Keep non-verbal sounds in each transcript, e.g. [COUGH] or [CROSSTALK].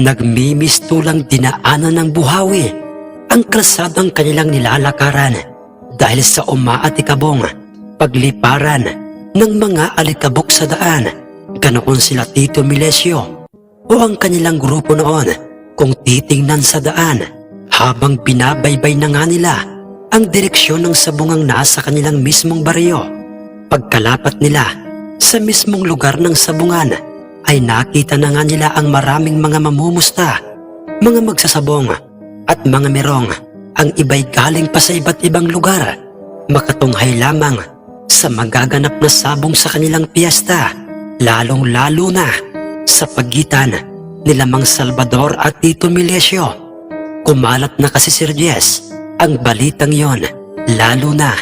Nagmimistulang dinaanan ng buhawi ang kalsadang kanilang nilalakaran dahil sa umaatikabong pagliparan ng mga alikabok sa daan. Ganoon sila Tito Milesio o ang kanilang grupo noon kung titingnan sa daan habang binabaybay na nga nila ang direksyon ng sabungang nasa kanilang mismong baryo. Pagkalapat nila sa mismong lugar ng sabungan ay nakita na nga nila ang maraming mga mamumusta, mga magsasabong at mga merong. Ang iba'y galing pa sa iba't ibang lugar, makatunghay lamang sa magaganap na sabong sa kanilang piyesta, lalong-lalo na sa pagitan nila Mang Salvador at Tito Milesio. Kumalat na kasi Sir Jess ang balitang yon, lalo na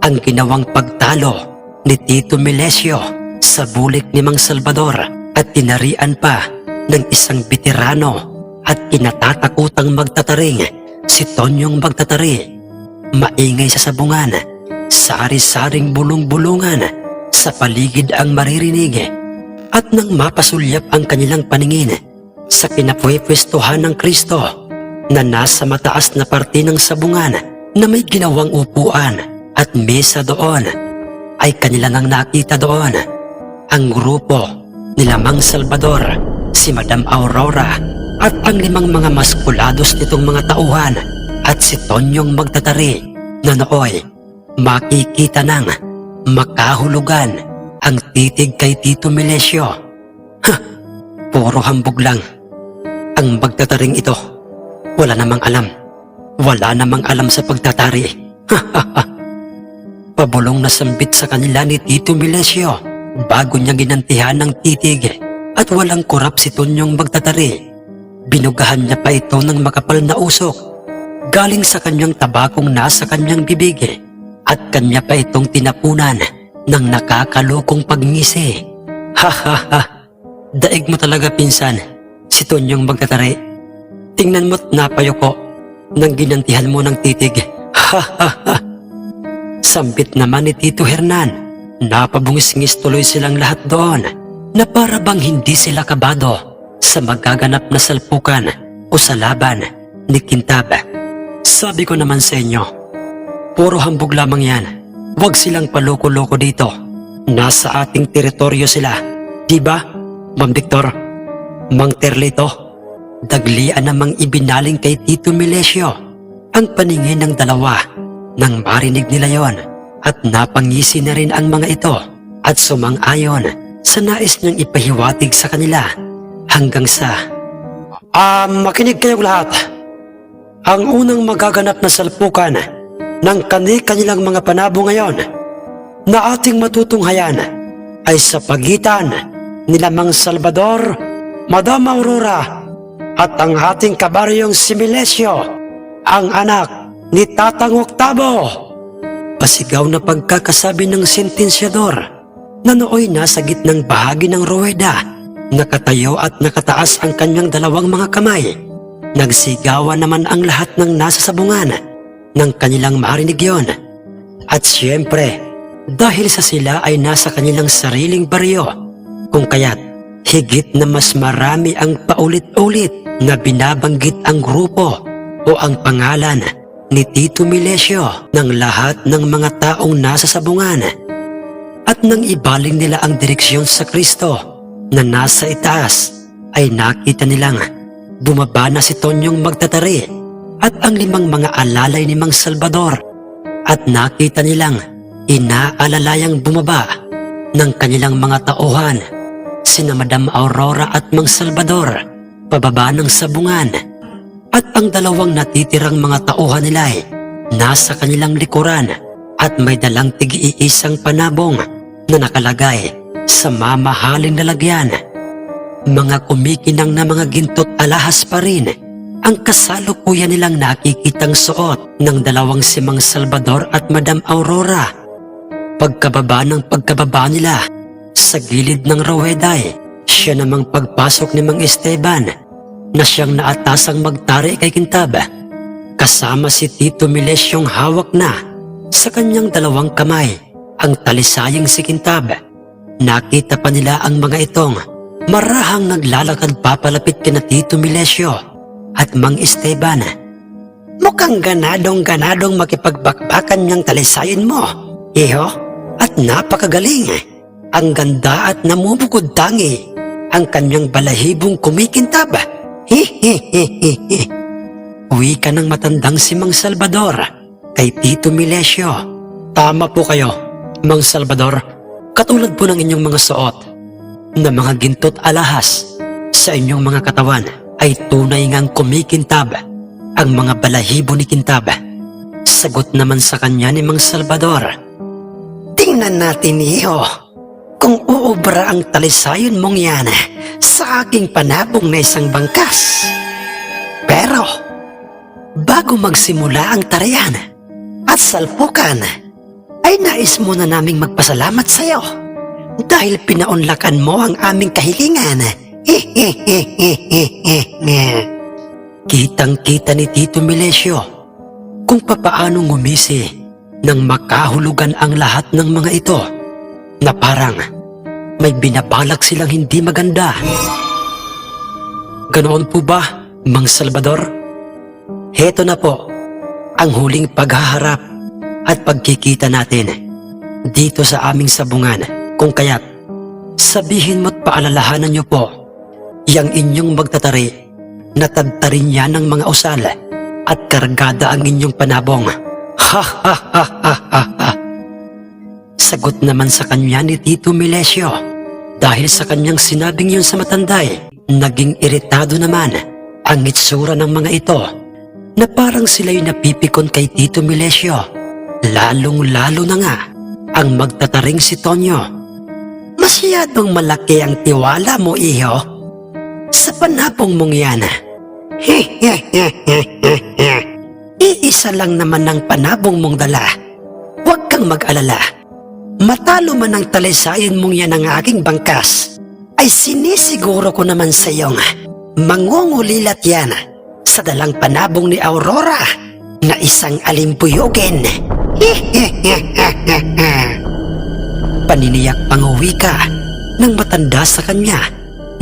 ang ginawang pagtalo ni Tito Milesio sa bulik ni Mang Salvador at tinarian pa ng isang veterano at kinatatakutang magtataring si Tonyong magtatari. Maingay sa sabungan, sari-saring bulong-bulungan sa paligid ang maririnig at nang mapasulyap ang kanilang paningin sa pinapwepwestuhan ng Kristo na nasa mataas na parte ng sabungan na may ginawang upuan at mesa doon ay kanila nang nakita doon ang grupo nila Mang Salvador, si Madam Aurora at ang limang mga maskulados nitong mga tauhan at si Tonyong magtatari na nooy makikita ng makahulugan ang titig kay Tito Milesio. Ha, puro hambog lang. Ang magtataring ito, wala namang alam. Wala namang alam sa pagtatari. [LAUGHS] Pabulong na sambit sa kanila ni Tito Milesio bago niya ginantihan ng titig at walang kurap si Tonyong magtatari. Binugahan niya pa ito ng makapal na usok galing sa kanyang tabakong nasa kanyang bibig at kanya pa itong tinapunan ng nakakalokong pagngisi. Ha ha ha! Daig mo talaga pinsan, si Tonyong magtatari. Tingnan mo't napayoko nang ginantihan mo ng titig. Ha ha ha! Sambit naman ni Tito Hernan. Napabungis-ngis tuloy silang lahat doon na para bang hindi sila kabado sa magaganap na salpukan o sa laban ni Kintab. Sabi ko naman sa inyo, puro hambog lamang yan. Huwag silang paloko-loko dito. Nasa ating teritoryo sila. Di ba, Ma'am Victor? Mang Terlito? Daglian namang ibinaling kay Tito Milesio ang paningin ng dalawa nang marinig nila yon at napangisi na rin ang mga ito at sumang-ayon sa nais niyang ipahiwatig sa kanila hanggang sa Ah, makinig kayong lahat. Ang unang magaganap na salpukan ng kani-kanilang mga panabo ngayon na ating matutunghayan ay sa pagitan nila Mang Salvador, Madam Aurora at ang ating kabaryong si Milesio, ang anak ni Tatang Octavo. Pasigaw na pagkakasabi ng sentensyador na nooy nasa gitnang bahagi ng ruweda. Nakatayo at nakataas ang kanyang dalawang mga kamay. Nagsigawan naman ang lahat ng nasa sabungan nang kanilang marinig yon. At siyempre, dahil sa sila ay nasa kanilang sariling baryo, kung kaya't higit na mas marami ang paulit-ulit na binabanggit ang grupo o ang pangalan ni Tito Milesio ng lahat ng mga taong nasa sabungan. At nang ibaling nila ang direksyon sa Kristo na nasa itaas, ay nakita nilang bumaba na si Tonyong magtatari at ang limang mga alalay ni Mang Salvador at nakita nilang inaalalayang bumaba ng kanilang mga tauhan sina Madam Aurora at Mang Salvador pababa ng sabungan at ang dalawang natitirang mga tauhan nila ay nasa kanilang likuran at may dalang tig-iisang panabong na nakalagay sa mamahaling lalagyan. Mga kumikinang na mga gintot alahas pa rin ang kasalukuyan nilang nakikitang suot ng dalawang si Mang Salvador at Madam Aurora. Pagkababa ng pagkababa nila sa gilid ng raweday, siya namang pagpasok ni Mang Esteban na siyang naatasang magtari kay Kintab. Kasama si Tito Milesyong hawak na sa kanyang dalawang kamay ang talisayang si Kintab. Nakita pa nila ang mga itong Marahang naglalakad papalapit kina Tito Milesio at Mang Esteban. Mukhang ganadong ganadong makipagbakbakan niyang talisayin mo, iho, at napakagaling. Ang ganda at namumukod tangi ang kanyang balahibong kumikintab. [LAUGHS] Uwi ka ng matandang si Mang Salvador kay Tito Milesio. Tama po kayo, Mang Salvador. Katulad po ng inyong mga suot na mga gintot alahas sa inyong mga katawan ay tunay ngang kumikintab ang mga balahibo ni Kintab. Sagot naman sa kanya ni Mang Salvador. Tingnan natin iyo kung uubra ang talisayon mong yan sa aking panabong na isang bangkas. Pero, bago magsimula ang tarayan at salpukan, ay nais muna naming magpasalamat sa iyo dahil pinaunlakan mo ang aming kahilingan. [LAUGHS] Kitang-kita ni Tito Milesio kung papaano ngumisi nang makahulugan ang lahat ng mga ito na parang may binabalak silang hindi maganda. Ganoon po ba, Mang Salvador? Heto na po ang huling paghaharap at pagkikita natin dito sa aming sabungan kung kaya't sabihin mo't paalalahanan niyo po yang inyong magtatari na tagtarin niya ng mga usal at kargada ang inyong panabong. Ha ha ha ha ha ha. Sagot naman sa kanya ni Tito Milesio dahil sa kanyang sinabing yun sa matanday, naging iritado naman ang itsura ng mga ito na parang sila'y napipikon kay Tito Milesio. Lalong-lalo na nga ang magtataring si Tonyo. Masyadong malaki ang tiwala mo, iho. Sa panapong mong yan. Iisa lang naman ang panabong mong dala. Huwag kang mag-alala. Matalo man ang talisayan mong yan ang aking bangkas, ay sinisiguro ko naman sa iyong mangungulilat yan sa dalang panabong ni Aurora na isang alimpuyogin. [LAUGHS] Paniniyak panguwi ka ng matanda sa kanya.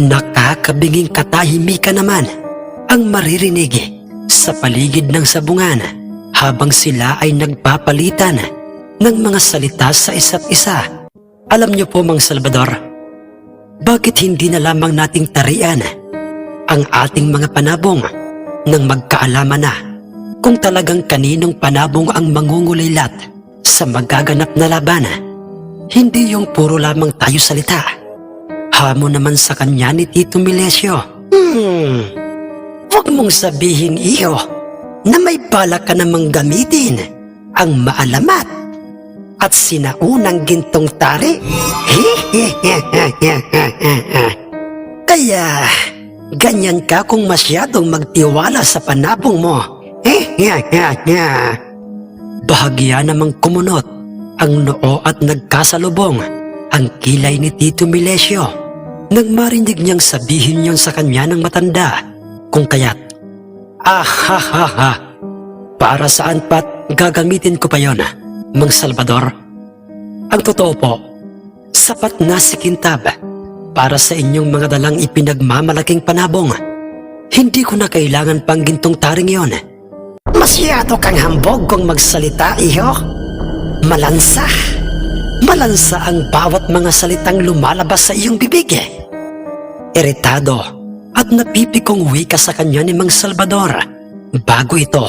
Nakakabinging katahimika naman ang maririnig sa paligid ng sabungan habang sila ay nagpapalitan ng mga salita sa isa't isa. Alam niyo po, Mang Salvador, bakit hindi na lamang nating tarian ang ating mga panabong nang magkaalaman na kung talagang kaninong panabong ang mangungulilat sa magaganap na laban. Hindi yung puro lamang tayo salita. Hamo naman sa kanya ni Tito Milesio. Hmm, huwag mong sabihin iyo na may balak ka namang gamitin ang maalamat at sinaunang gintong tari. [LAUGHS] Kaya, ganyan ka kung masyadong magtiwala sa panabong mo. [LAUGHS] Bahagya namang kumunot ang noo at nagkasalubong ang kilay ni Tito Milesio nang marinig niyang sabihin yon sa kanya ng matanda kung kaya't ah ha ha ha para saan pat gagamitin ko pa yon Mang Salvador ang totoo po sapat na si Kintab para sa inyong mga dalang ipinagmamalaking panabong hindi ko na kailangan pang gintong taring yon Masyado kang hambog kung magsalita, iho. Malansa. Malansa ang bawat mga salitang lumalabas sa iyong bibig. eh. Iritado at napipikong wika sa kanya ni Mang Salvador. Bago ito,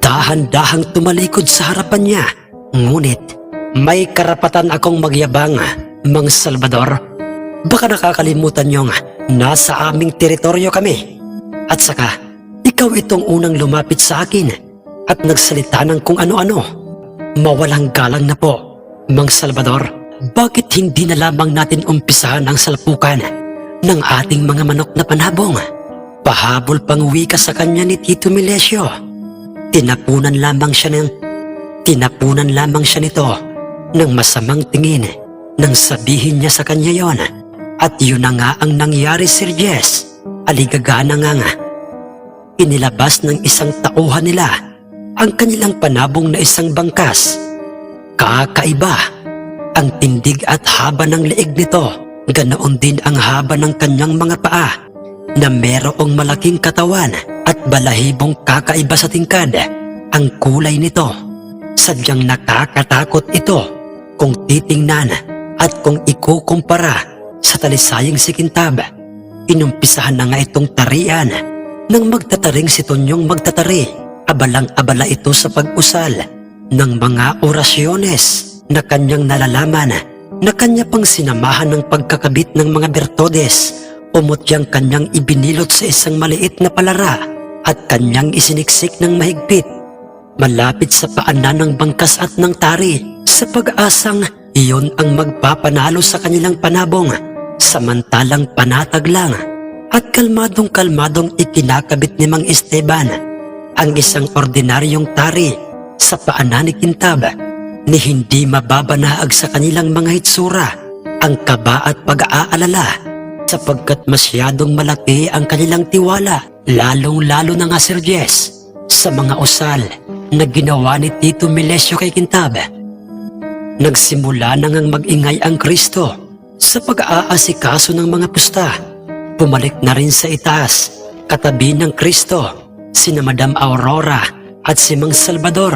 dahan-dahang tumalikod sa harapan niya. Ngunit, may karapatan akong magyabang, Mang Salvador. Baka nakakalimutan niyong nasa aming teritoryo kami. At saka, ikaw itong unang lumapit sa akin at nagsalita ng kung ano-ano. Mawalang galang na po, Mang Salvador. Bakit hindi na lamang natin umpisahan ang salpukan ng ating mga manok na panabong? Pahabol pang wika sa kanya ni Tito Milesio. Tinapunan lamang siya ng... Tinapunan lamang siya nito ng masamang tingin nang sabihin niya sa kanya yon. At yun na nga ang nangyari, Sir Jess. Aligagana nga nga inilabas ng isang tauhan nila ang kanilang panabong na isang bangkas. Kakaiba ang tindig at haba ng leeg nito Ganoon din ang haba ng kanyang mga paa na merong malaking katawan at balahibong kakaiba sa tingkad. Ang kulay nito, sadyang nakakatakot ito kung titingnan at kung ikukumpara sa talisayang si Kintab. Inumpisahan na nga itong tarian nang magtataring si Tonyong magtatari. Abalang-abala ito sa pag-usal ng mga orasyones na kanyang nalalaman na kanya pang sinamahan ng pagkakabit ng mga bertodes umutyang kanyang ibinilot sa isang maliit na palara at kanyang isiniksik ng mahigpit malapit sa paanan ng bangkas at ng tari sa pag-asang iyon ang magpapanalo sa kanilang panabong samantalang panatag lang at kalmadong kalmadong ikinakabit ni Mang Esteban ang isang ordinaryong tari sa paanan ni Kintab ni hindi mababanaag sa kanilang mga hitsura ang kaba at pag-aalala sapagkat masyadong malaki ang kanilang tiwala lalong-lalo na nga Sir Jess sa mga usal na ginawa ni Tito Melesio kay Kintab. Nagsimula na ngang mag-ingay ang Kristo sa pag-aasikaso ng mga pusta. Pumalik na rin sa itaas, katabi ng Kristo, sina Madam Aurora at si Mang Salvador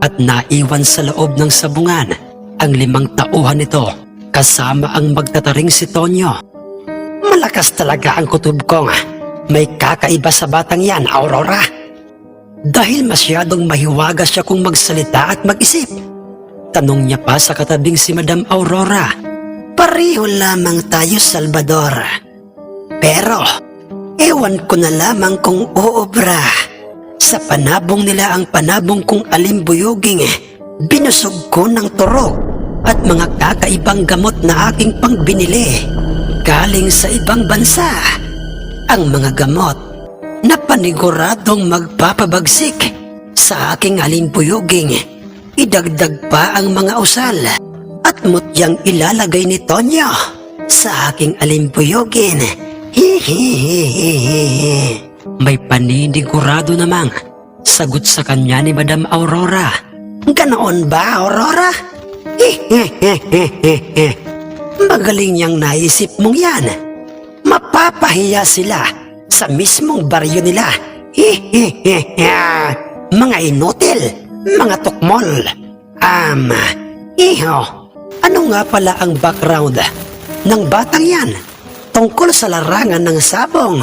at naiwan sa loob ng sabungan ang limang tauhan nito kasama ang magtataring si Tonyo. Malakas talaga ang kutob kong. May kakaiba sa batang yan, Aurora. Dahil masyadong mahiwaga siya kung magsalita at mag-isip. Tanong niya pa sa katabing si Madam Aurora. Pareho lamang tayo, Salvador. Pero, ewan ko na lamang kung uobra. Sa panabong nila ang panabong kong alimbuyuging, binusog ko ng turok at mga kakaibang gamot na aking pangbinili. Galing sa ibang bansa. Ang mga gamot na paniguradong magpapabagsik sa aking alimbuyuging. Idagdag pa ang mga usal at mutyang ilalagay ni Tonyo sa aking alimbuyugin. Hihihihihi. May paninigurado namang sagot sa kanya ni Madam Aurora. Ganoon ba, Aurora? Hihihihihi. Magaling niyang naisip mong yan. Mapapahiya sila sa mismong baryo nila. Mga inutil, mga tukmol. Um, iho, ano nga pala ang background ng batang yan tungkol sa larangan ng sabong?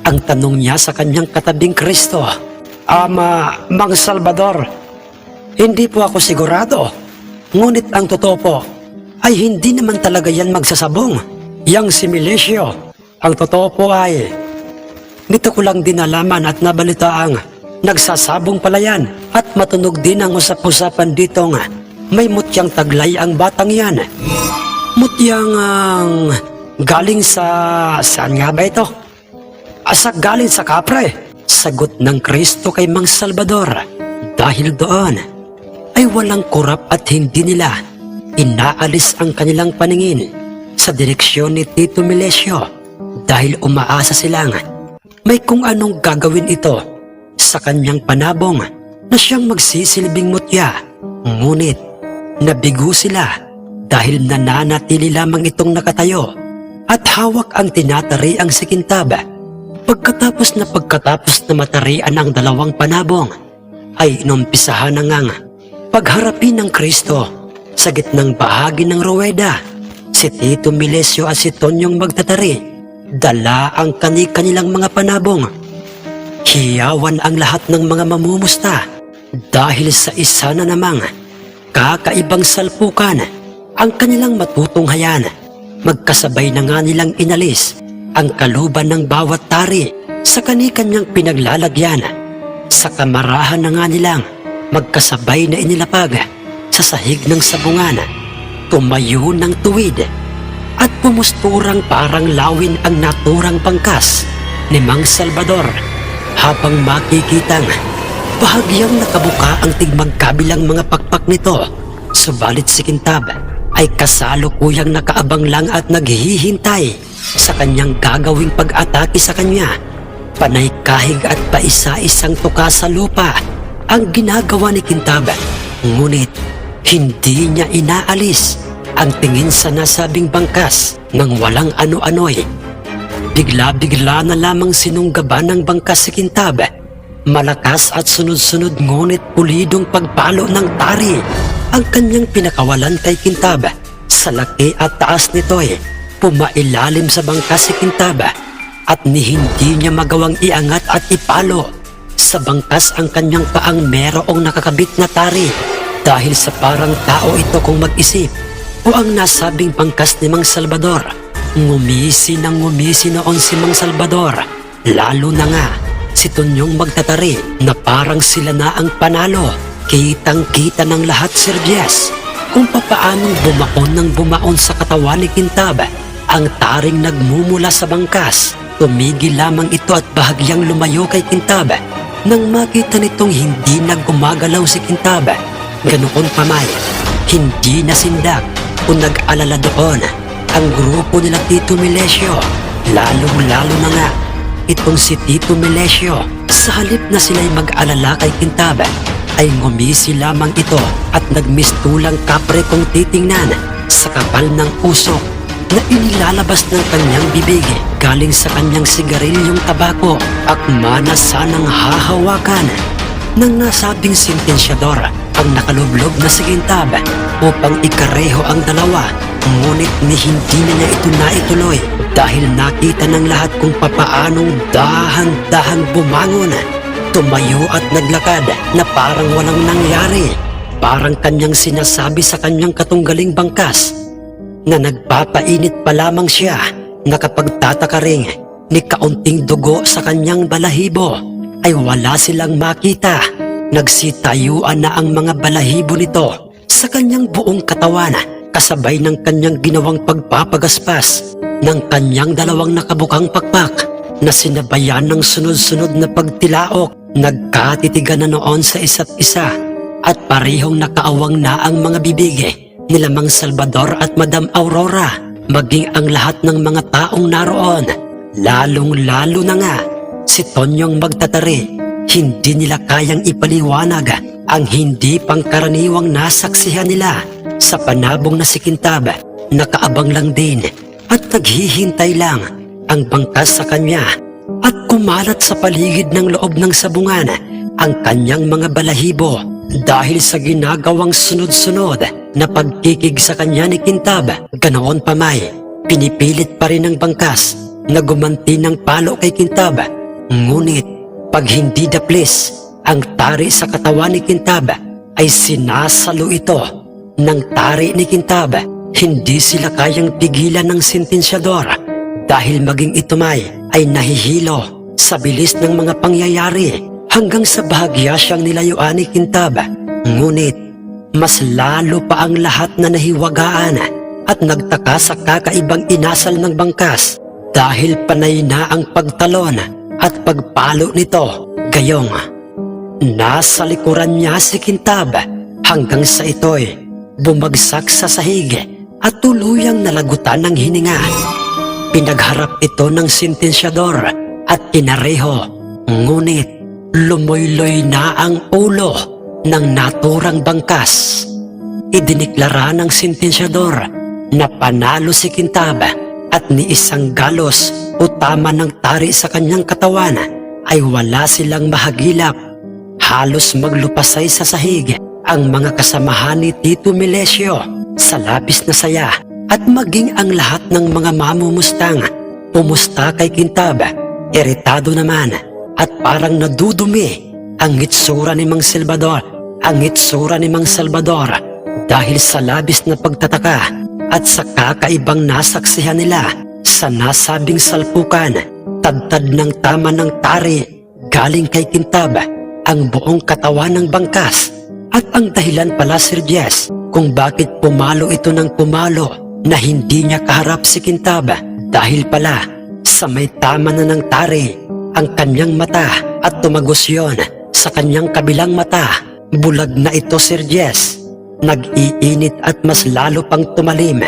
Ang tanong niya sa kanyang katabing Kristo. Ama, Mang Salvador, hindi po ako sigurado. Ngunit ang totoo po ay hindi naman talaga yan magsasabong. Yang si Milisio, ang totoo po ay nito ko lang din nalaman at nabalitaang nagsasabong pala yan at matunog din ang usap-usapan dito nga may mutyang taglay ang batang yan. Mutyang ang galing sa... saan nga ba ito? Asak galing sa kapre. Sagot ng Kristo kay Mang Salvador. Dahil doon ay walang kurap at hindi nila inaalis ang kanilang paningin sa direksyon ni Tito Melesio dahil umaasa silang may kung anong gagawin ito sa kanyang panabong na siyang magsisilbing mutya. Ngunit nabigo sila dahil nananatili lamang itong nakatayo at hawak ang tinatari ang sikintab. Pagkatapos na pagkatapos na matarian ang dalawang panabong, ay inumpisahan na ngang pagharapin ng Kristo sa gitnang bahagi ng ruweda. Si Tito Milesio at si Tonyong magtatari, dala ang kani-kanilang mga panabong. Hiyawan ang lahat ng mga mamumusta dahil sa isa na namang kakaibang salpukan ang kanilang matutunghayan. Magkasabay na nga nilang inalis ang kaluban ng bawat tari sa kani-kanyang pinaglalagyan. Sa kamarahan na nga nilang magkasabay na inilapag sa sahig ng sabungan. Tumayo ng tuwid at pumusturang parang lawin ang naturang pangkas ni Mang Salvador habang makikitang bahagyang nakabuka ang tigmagkabilang mga pakpak nito. Subalit si Kintab ay kasalukuyang nakaabang lang at naghihintay sa kanyang gagawing pag-atake sa kanya. Panay kahig at paisa-isang tuka sa lupa ang ginagawa ni Kintab. Ngunit hindi niya inaalis ang tingin sa nasabing bangkas nang walang ano-ano'y. Bigla-bigla na lamang sinunggaban ng bangkas si Kintab. Malakas at sunod-sunod ngunit pulidong pagpalo ng tari ang kanyang pinakawalan kay Kintab. Sa laki at taas nito'y pumailalim sa bangkas si Kintab at ni hindi niya magawang iangat at ipalo. Sa bangkas ang kanyang paang merong nakakabit na tari dahil sa parang tao ito kung mag-isip o ang nasabing bangkas ni Mang Salvador. Ngumisi ng ngumisi noon si Mang Salvador. Lalo na nga si Tonyong magtatari na parang sila na ang panalo. Kitang kita ng lahat Sir Jess kung papaanong bumaon ng bumaon sa katawan ni Kintab ang taring nagmumula sa bangkas. Tumigil lamang ito at bahagyang lumayo kay Kintab nang makita nitong hindi na gumagalaw si Kintab. Ganoon pa man, hindi nasindak o nag-alala doon ang grupo nila Tito Milesio. Lalong-lalo na nga itong si Tito Milesio. Sa halip na sila'y mag-alala kay Kintab, ay ngumisi lamang ito at nagmistulang kapre kong titingnan sa kapal ng usok na inilalabas ng kanyang bibig galing sa kanyang sigarilyong tabako at mana sanang hahawakan ng nasabing sentensyador ang nakalublob na sigintab upang ikareho ang dalawa ngunit ni hindi na niya ito naituloy dahil nakita ng lahat kung papaanong dahan-dahan bumangon tumayo at naglakad na parang walang nangyari parang kanyang sinasabi sa kanyang katunggaling bangkas na nagpapainit pa lamang siya na kapag tatakaring ni kaunting dugo sa kanyang balahibo ay wala silang makita. Nagsitayuan na ang mga balahibo nito sa kanyang buong katawan kasabay ng kanyang ginawang pagpapagaspas ng kanyang dalawang nakabukang pakpak na sinabayan ng sunod-sunod na pagtilaok nagkatitigan na noon sa isa't isa at parihong nakaawang na ang mga bibig nila Mang Salvador at Madam Aurora, maging ang lahat ng mga taong naroon. Lalong-lalo na nga, si Tonyong magtatari, hindi nila kayang ipaliwanag ang hindi pangkaraniwang nasaksihan nila sa panabong na si Kintab. Nakaabang lang din at naghihintay lang ang bangkas sa kanya at kumalat sa paligid ng loob ng sabungan ang kanyang mga balahibo dahil sa ginagawang sunod-sunod na pagkikig sa kanya ni Kintab. Ganoon pa may, pinipilit pa rin ng bangkas na gumanti ng palo kay Kintab. Ngunit pag hindi daplis, ang tari sa katawan ni Kintab ay sinasalo ito ng tari ni Kintab. Hindi sila kayang pigilan ng sentensyador dahil maging ito may ay nahihilo sa bilis ng mga pangyayari hanggang sa bahagya siyang nilayuan ni Kintab. Ngunit, mas lalo pa ang lahat na nahiwagaan at nagtaka sa kakaibang inasal ng bangkas dahil panay na ang pagtalon at pagpalo nito. Gayong, nasa likuran niya si Kintab hanggang sa ito'y bumagsak sa sahig at tuluyang nalagutan ng hininga. Pinagharap ito ng sentensyador at kinareho, ngunit lumoy-loy na ang ulo ng naturang bangkas. Idiniklara ng sentensyador na panalo si Kintab at ni isang galos o tama ng tari sa kanyang katawan ay wala silang mahagilap. Halos maglupasay sa sahig ang mga kasamahan ni Tito Milesio sa labis na saya at maging ang lahat ng mga mamumustang pumusta kay Kintab. Iritado naman at parang nadudumi ang itsura ni Mang Salvador, ang itsura ni Mang Salvador dahil sa labis na pagtataka at sa kakaibang nasaksihan nila sa nasabing salpukan, tadtad ng tama ng tari galing kay Kintab ang buong katawan ng bangkas at ang dahilan pala Sir Jess kung bakit pumalo ito ng pumalo na hindi niya kaharap si Kintab dahil pala sa may tama na ng tari ang kanyang mata at tumagos yon sa kanyang kabilang mata. Bulag na ito Sir Jess. Nag-iinit at mas lalo pang tumalim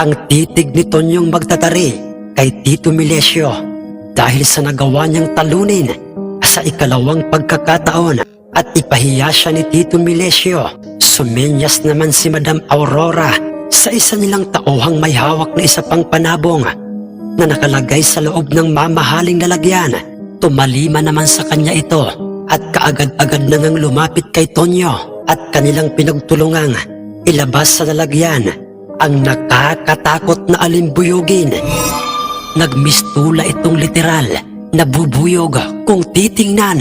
ang titig ni Tonyong magtatari kay Tito Milesio dahil sa nagawa niyang talunin sa ikalawang pagkakataon at ipahiya siya ni Tito Milesio. Sumenyas naman si Madam Aurora sa isa nilang tauhang may hawak na isa pang panabong na nakalagay sa loob ng mamahaling lalagyan. Tumalima naman sa kanya ito at kaagad-agad na ngang lumapit kay Tonyo at kanilang pinagtulungang ilabas sa lalagyan ang nakakatakot na alimbuyugin. Nagmistula itong literal na bubuyog kung titingnan.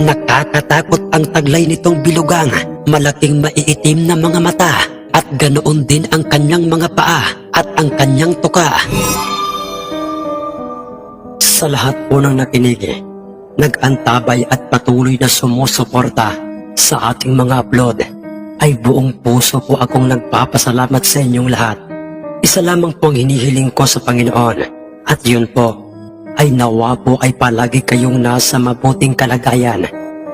Nakakatakot ang taglay nitong bilugang, malaking maiitim na mga mata at ganoon din ang kanyang mga paa at ang kanyang tuka. Sa lahat po ng nakinig, nag-antabay at patuloy na sumusuporta sa ating mga upload, ay buong puso po akong nagpapasalamat sa inyong lahat. Isa lamang po ang hinihiling ko sa Panginoon at yun po ay nawa po ay palagi kayong nasa mabuting kalagayan,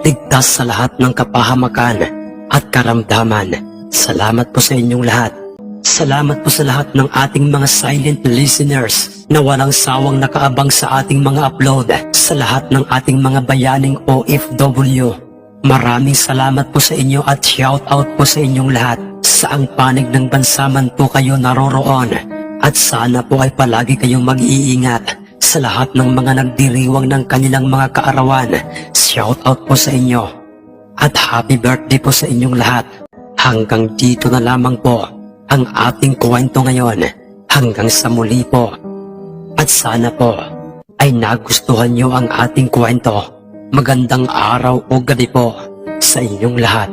ligtas sa lahat ng kapahamakan at karamdaman. Salamat po sa inyong lahat. Salamat po sa lahat ng ating mga silent listeners na walang sawang nakaabang sa ating mga upload sa lahat ng ating mga bayaning OFW. Maraming salamat po sa inyo at shout out po sa inyong lahat. Saang panig ng bansa man po kayo naroroon at sana po ay palagi kayong mag-iingat sa lahat ng mga nagdiriwang ng kanilang mga kaarawan. Shout out po sa inyo at happy birthday po sa inyong lahat. Hanggang dito na lamang po ang ating kwento ngayon. Hanggang sa muli po. At sana po ay nagustuhan nyo ang ating kwento. Magandang araw o gabi po sa inyong lahat.